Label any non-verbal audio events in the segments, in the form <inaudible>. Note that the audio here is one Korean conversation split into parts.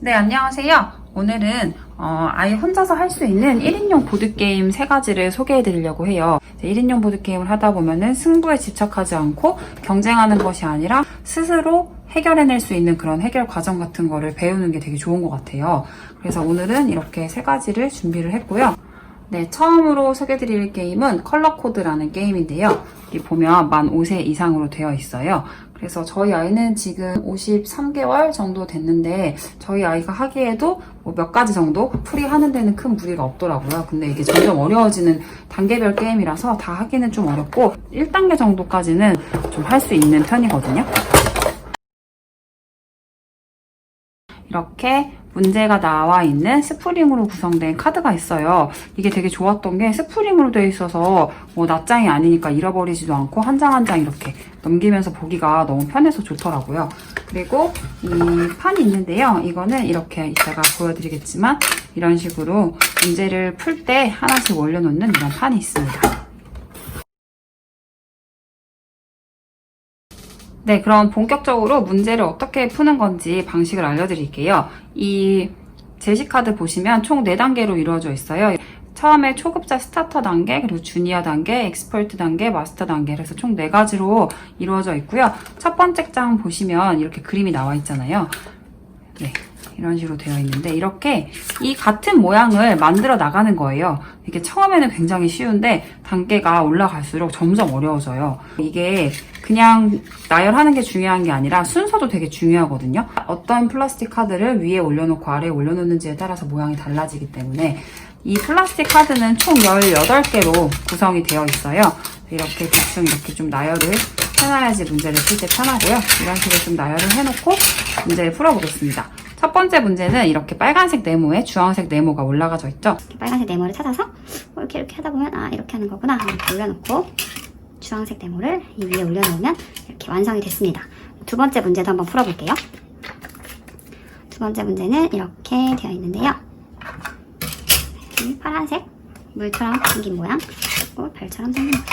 네, 안녕하세요. 오늘은 어, 아이 혼자서 할 수 있는 1인용 보드게임 세 가지를 소개해 드리려고 해요. 1인용 보드게임을 하다 보면은 승부에 집착하지 않고 경쟁하는 것이 아니라 스스로 해결해낼 수 있는 그런 해결 과정 같은 거를 배우는 게 되게 좋은 것 같아요. 그래서 오늘은 이렇게 세 가지를 준비를 했고요. 네, 처음으로 소개드릴 게임은 컬러코드라는 게임인데요. 여기 보면 만 5세 이상으로 되어 있어요. 그래서 저희 아이는 지금 53개월 정도 됐는데 저희 아이가 하기에도 뭐 몇 가지 정도 풀이하는 데는 큰 무리가 없더라고요. 근데 이게 점점 어려워지는 단계별 게임이라서 다 하기는 좀 어렵고 1단계 정도까지는 좀 할 수 있는 편이거든요. 이렇게 문제가 나와 있는 스프링으로 구성된 카드가 있어요. 이게 되게 좋았던 게 스프링으로 되어 있어서 뭐 낱장이 아니니까 잃어버리지도 않고 한 장 한 장 이렇게 넘기면서 보기가 너무 편해서 좋더라고요. 그리고 이 판이 있는데요. 이거는 이렇게 이따가 보여드리겠지만 이런 식으로 문제를 풀 때 하나씩 올려놓는 이런 판이 있습니다. 네, 그럼 본격적으로 문제를 어떻게 푸는 건지 방식을 알려드릴게요. 이 제시카드 보시면 총 4단계로 이루어져 있어요. 처음에 초급자 스타터 단계, 그리고 주니어 단계, 엑스퍼트 단계, 마스터 단계 그래서 총 4가지로 이루어져 있고요. 첫 번째 장 보시면 이렇게 그림이 나와 있잖아요. 네, 이런 식으로 되어 있는데 이렇게 이 같은 모양을 만들어 나가는 거예요. 이게 처음에는 굉장히 쉬운데 단계가 올라갈수록 점점 어려워져요. 이게 그냥 나열하는 게 중요한 게 아니라 순서도 되게 중요하거든요. 어떤 플라스틱 카드를 위에 올려놓고 아래에 올려놓는지에 따라서 모양이 달라지기 때문에 이 플라스틱 카드는 총 18개로 구성이 되어 있어요. 이렇게 대충 이렇게 좀 나열을 해놔야지 문제를 풀 때 편하고요. 이런 식으로 좀 나열을 해놓고 문제를 풀어보겠습니다. 첫 번째 문제는 이렇게 빨간색 네모에 주황색 네모가 올라가져 있죠. 이렇게 빨간색 네모를 찾아서 뭐 이렇게 이렇게 하다 보면 아 이렇게 하는 거구나 이렇게 올려놓고 주황색 네모를 이 위에 올려놓으면 이렇게 완성이 됐습니다. 두 번째 문제도 한번 풀어볼게요. 두 번째 문제는 이렇게 되어 있는데요. 이 파란색 물처럼 생긴 모양 그리고 별처럼 생긴 모양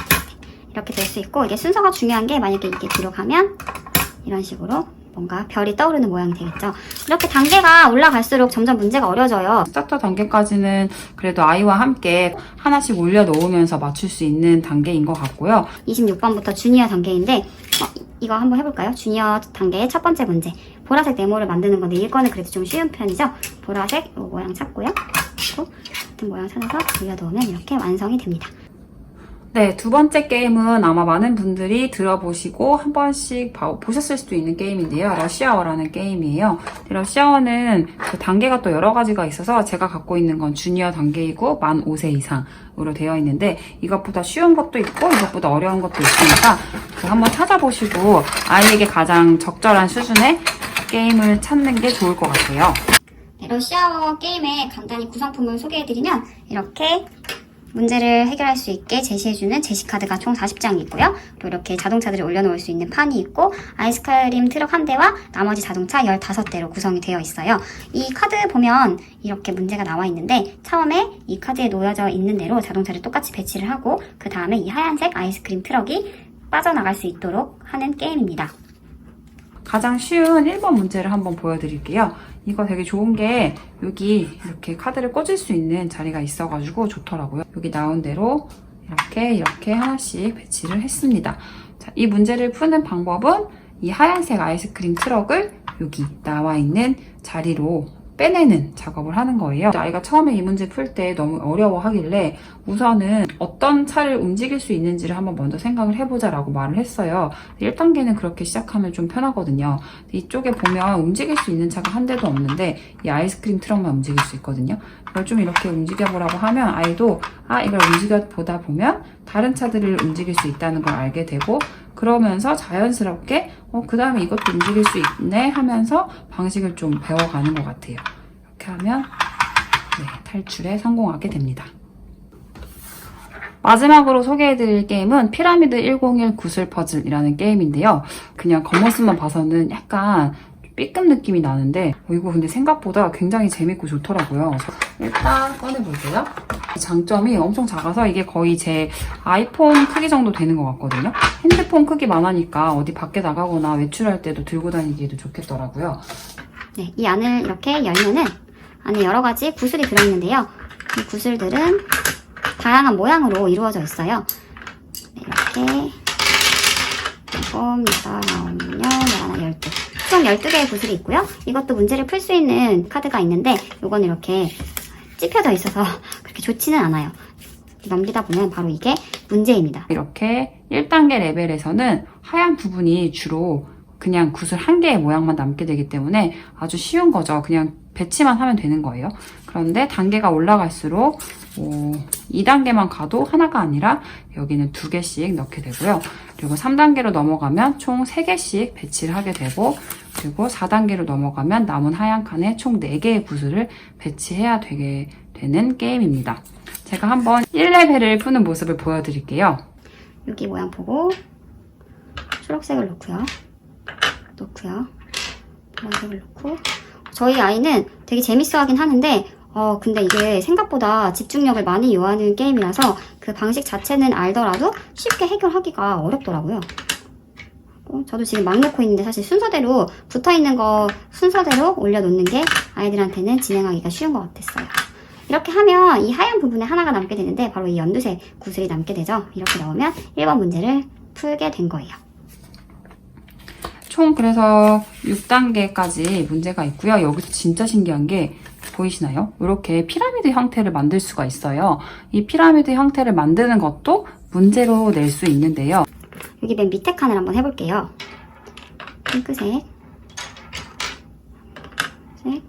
이렇게 될 수 있고 이게 순서가 중요한 게 만약에 이게 뒤로 가면 이런 식으로 뭔가 별이 떠오르는 모양이 되겠죠. 이렇게 단계가 올라갈수록 점점 문제가 어려져요. 스타터 단계까지는 그래도 아이와 함께 하나씩 올려놓으면서 맞출 수 있는 단계인 것 같고요. 26번부터 주니어 단계인데 어, 이- 이거 한번 해볼까요? 주니어 단계의 첫 번째 문제 보라색 네모를 만드는 건데 이거는 그래도 좀 쉬운 편이죠? 보라색 요 모양 찾고요 그리고 같은 모양 찾아서 올려놓으면 이렇게 완성이 됩니다 네, 두 번째 게임은 아마 많은 분들이 들어보시고 한 번씩 봐- 보셨을 수도 있는 게임인데요. 러시아어라는 게임이에요. 근데 러시아어는 그 단계가 또 여러 가지가 있어서 제가 갖고 있는 건 주니어 단계이고 만 5세 이상으로 되어 있는데 이것보다 쉬운 것도 있고 이것보다 어려운 것도 있으니까 그 한번 찾아보시고 아이에게 가장 적절한 수준의 게임을 찾는 게 좋을 것 같아요. 네, 러시아어 게임의 간단히 구성품을 소개해드리면 이렇게 문제를 해결할 수 있게 제시해주는 제시카드가 총 40장이 있고요. 또 이렇게 자동차들을 올려놓을 수 있는 판이 있고 아이스크림 트럭 한 대와 나머지 자동차 15대로 구성이 되어 있어요. 이 카드 보면 이렇게 문제가 나와 있는데 처음에 이 카드에 놓여져 있는 대로 자동차를 똑같이 배치를 하고 그 다음에 이 하얀색 아이스크림 트럭이 빠져나갈 수 있도록 하는 게임입니다. 가장 쉬운 1번 문제를 한번 보여드릴게요. 이거 되게 좋은 게 여기 이렇게 카드를 꽂을 수 있는 자리가 있어가지고 좋더라고요. 여기 나온 대로 이렇게 이렇게 하나씩 배치를 했습니다. 자, 이 문제를 푸는 방법은 이 하얀색 아이스크림 트럭을 여기 나와 있는 자리로 빼내는 작업을 하는 거예요. 아이가 처음에 이 문제 풀 때 너무 어려워하길래 우선은 어떤 차를 움직일 수 있는지를 한번 먼저 생각을 해보자 라고 말을 했어요. 1단계는 그렇게 시작하면 좀 편하거든요. 이쪽에 보면 움직일 수 있는 차가 한 대도 없는데 이 아이스크림 트럭만 움직일 수 있거든요. 이걸 좀 이렇게 움직여보라고 하면 아이도 아 이걸 움직여보다 보면 다른 차들을 움직일 수 있다는 걸 알게 되고 그러면서 자연스럽게 어, 그 다음에 이것도 움직일 수 있네 하면서 방식을 좀 배워가는 것 같아요. 이렇게 하면 네, 탈출에 성공하게 됩니다. 마지막으로 소개해드릴 게임은 피라미드 101 구슬 퍼즐이라는 게임인데요. 그냥 겉모습만 봐서는 약간 B급 느낌이 나는데 어, 이거 근데 생각보다 굉장히 재밌고 좋더라고요. 일단 꺼내볼게요. 장점이 엄청 작아서 이게 거의 제 아이폰 크기 정도 되는 것 같거든요. 핸드폰 크기만 하니까 어디 밖에 나가거나 외출할 때도 들고 다니기에도 좋겠더라고요. 네, 이 안을 이렇게 열면은 안에 여러 가지 구슬이 들어있는데요. 이 구슬들은 다양한 모양으로 이루어져 있어요. 네, 이렇게 아홉, 열, 열하나, 열두. 총 12개의 구슬이 있고요. 이것도 문제를 풀 수 있는 카드가 있는데 이건 이렇게 찝혀져 있어서 <laughs> 그렇게 좋지는 않아요. 넘기다 보면 바로 이게 문제입니다. 이렇게 1단계 레벨에서는 하얀 부분이 주로 그냥 구슬 한 개의 모양만 남게 되기 때문에 아주 쉬운 거죠. 그냥 배치만 하면 되는 거예요. 그런데 단계가 올라갈수록 어, 2단계만 가도 하나가 아니라 여기는 두 개씩 넣게 되고요. 그리고 3단계로 넘어가면 총 3개씩 배치를 하게 되고 그리고 4단계로 넘어가면 남은 하얀 칸에 총 4개의 구슬을 배치해야 되게 되는 게임입니다. 제가 한번 1레벨을 푸는 모습을 보여드릴게요. 여기 모양 보고 초록색을 넣고요. 넣고요. 파란색을 넣고 저희 아이는 되게 재밌어 하긴 하는데 어 근데 이게 생각보다 집중력을 많이 요하는 게임이라서 그 방식 자체는 알더라도 쉽게 해결하기가 어렵더라고요. 어, 저도 지금 막 넣고 있는데 사실 순서대로 붙어 있는 거 순서대로 올려놓는 게 아이들한테는 진행하기가 쉬운 것 같았어요. 이렇게 하면 이 하얀 부분에 하나가 남게 되는데 바로 이 연두색 구슬이 남게 되죠. 이렇게 넣으면 1번 문제를 풀게 된 거예요. 총 그래서 6단계까지 문제가 있고요. 여기서 진짜 신기한 게 보이시나요? 이렇게 피라미드 형태를 만들 수가 있어요. 이 피라미드 형태를 만드는 것도 문제로 낼 수 있는데요. 여기 맨 밑에 칸을 한번 해볼게요. 핑크색. 색.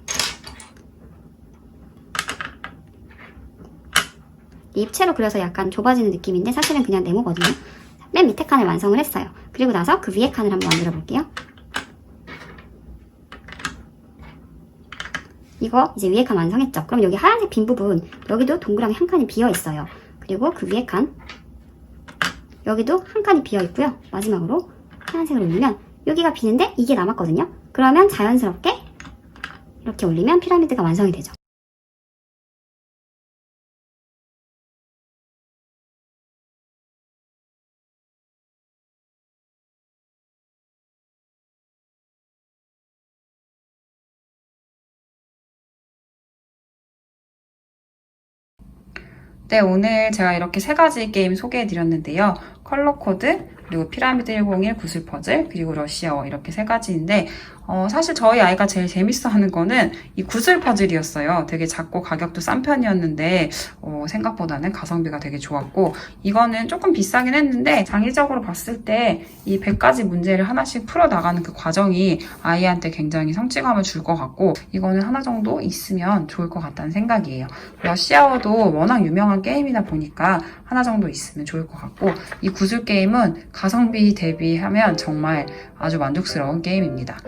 입체로 그려서 약간 좁아지는 느낌인데 사실은 그냥 네모거든요. 맨 밑에 칸을 완성을 했어요. 그리고 나서 그 위에 칸을 한번 만들어 볼게요. 이거 이제 위에 칸 완성했죠? 그럼 여기 하얀색 빈 부분 여기도 동그라미 한 칸이 비어 있어요. 그리고 그 위에 칸 여기도 한 칸이 비어 있고요. 마지막으로 하얀색을 올리면 여기가 비는데 이게 남았거든요. 그러면 자연스럽게 이렇게 올리면 피라미드가 완성이 되죠. 네, 오늘 제가 이렇게 세 가지 게임 소개해 드렸는데요. 컬러 코드, 그리고 피라미드 101 구슬 퍼즐, 그리고 러시아어 이렇게 세 가지인데 어, 사실 저희 아이가 제일 재밌어 하는 거는 이 구슬 퍼즐이었어요. 되게 작고 가격도 싼 편이었는데 어, 생각보다는 가성비가 되게 좋았고 이거는 조금 비싸긴 했는데 장기적으로 봤을 때 이 100가지 문제를 하나씩 풀어 나가는 그 과정이 아이한테 굉장히 성취감을 줄 것 같고 이거는 하나 정도 있으면 좋을 것 같다는 생각이에요. 러시아어도 워낙 유명한 게임이다 보니까 하나 정도 있으면 좋을 것 같고 이 구슬 게임은 가성비 대비하면 정말 아주 만족스러운 게임입니다.